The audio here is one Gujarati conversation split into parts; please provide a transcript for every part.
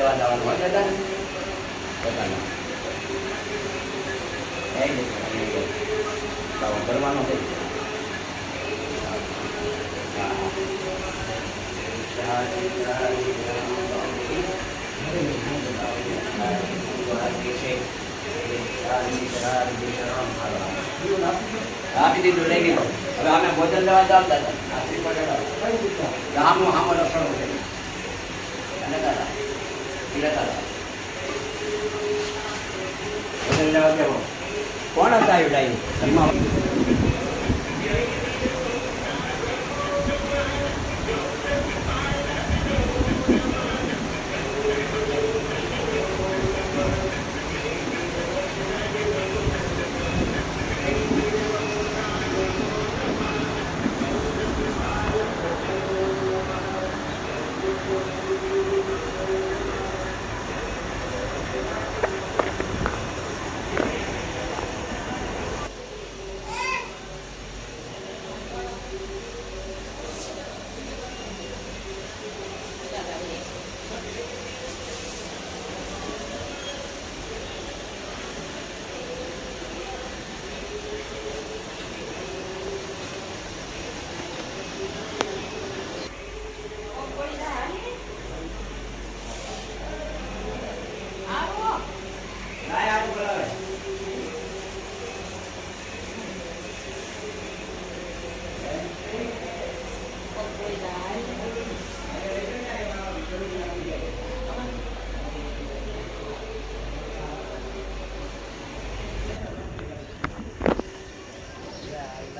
લેવા જવાનું હોય દાદા કરવાનો છે. આપી દીધું લઈ ગયો હવે અમે ભોજન લેવા જાવ દાદા. ગામનું હામો લક્ષણો અને દાદા પીલા દાદા ભોજન લેવા જવો કોણ હતા એ ડાયું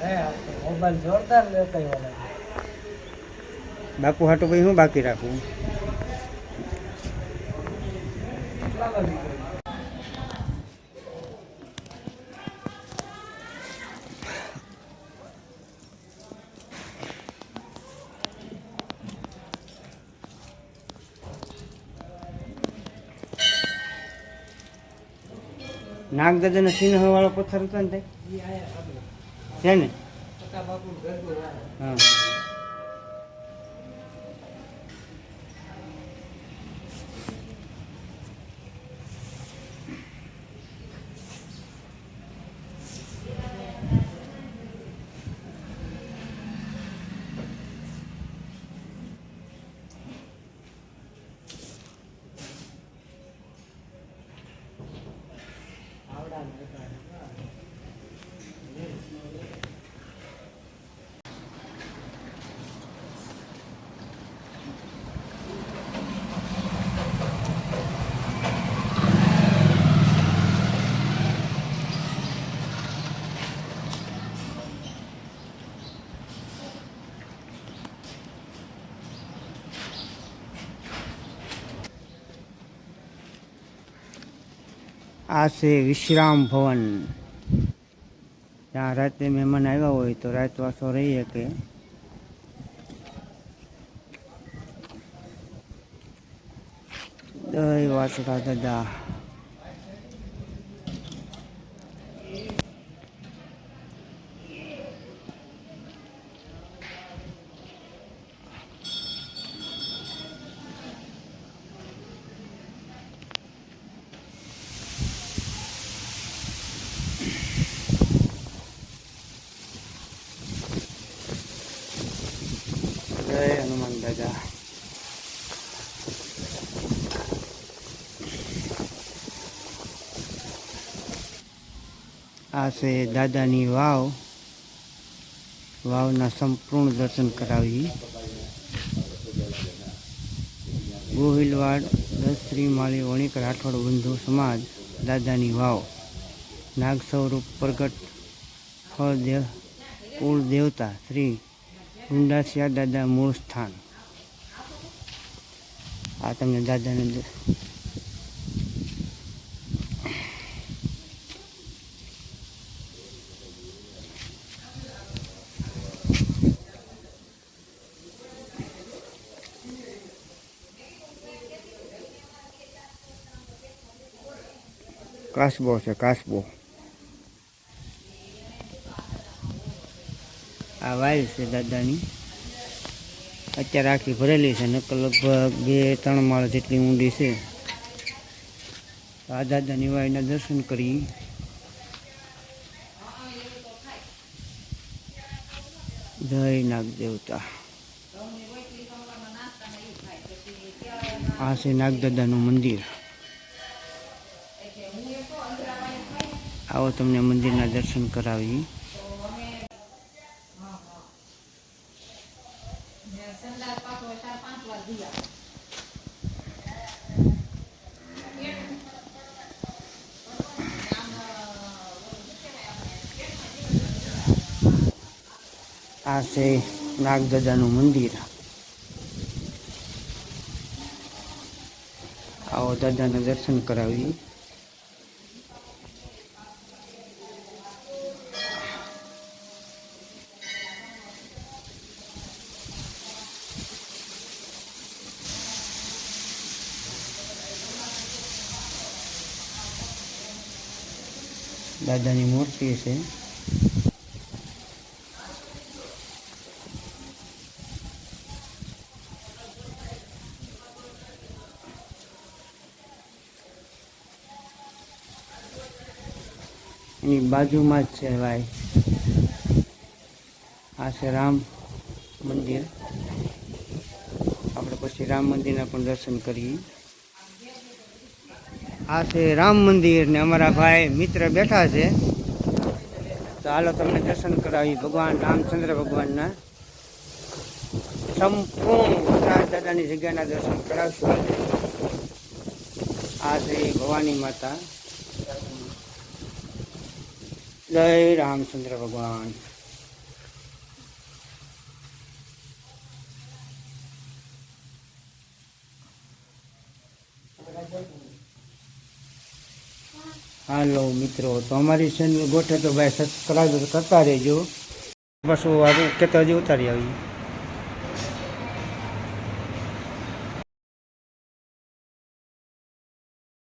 મોબાઈલ જોરદાર બાપુ હાટું ભાઈ હું બાકી રાખવું નાગદાદાના સિંહ વાળો પથ્થર હતો ને તે છે ને? હા. આ છે વિશ્રામ ભવન. ત્યાં રાતે મહેમાન આવ્યા હોય તો રાતવાસો રહી શકે. દય દાદા જય હનુમાન દાદા આ છે દાદાની વાવ. વાવના સંપૂર્ણ દર્શન કરાવી ગોહિલવાડ દસરી માળી, વણિક, રાઠોડ બંધુ સમાજ, દાદાની વાવ. નાગ સ્વરૂપ પ્રગટ ફળદેવ કુળ દેવતા, શ્રી ગુંડાસિયા દાદા મૂળ સ્થાન. આ તમને દાદાને કાસબો છે કાસબો આ વાઇલ છે દાદાની અત્યારે આખી ભરેલી છે નકર લગભગ બે ત્રણ માળ જેટલી ઊંડી છે આ દાદાની વાયના દર્શન કરી જય નાગ દેવતા આ છે નાગદાદાનું મંદિર આવો તમને મંદિરના દર્શન કરાવી આ છે નાગદાદાનું મંદિર. આવો દાદાના દર્શન કરાવી દાદાની મૂર્તિ છે. એની બાજુમાં જ છે ભાઈ. આ છે રામ મંદિર. આપણે પછી રામ મંદિરના પણ દર્શન કરીએ. આ છે રામ મંદિર ને અમારા ભાઈ મિત્ર બેઠા છે. તો હાલો તમને દર્શન કરાવી ભગવાન રામચંદ્ર ભગવાનના. સંપૂર્ણ ગુજરાત દાદાની જગ્યાના દર્શન કરાવશું આ છે ભવાની માતા. જય રામચંદ્ર ભગવાન. હાલો મિત્રો, તો અમારી ચેનલ ગોઠે તો ભાઈ સબસ્ક્રાઈબ કરતા રહેજો. બસ હું કહેતા હજી ઉતારી આવી.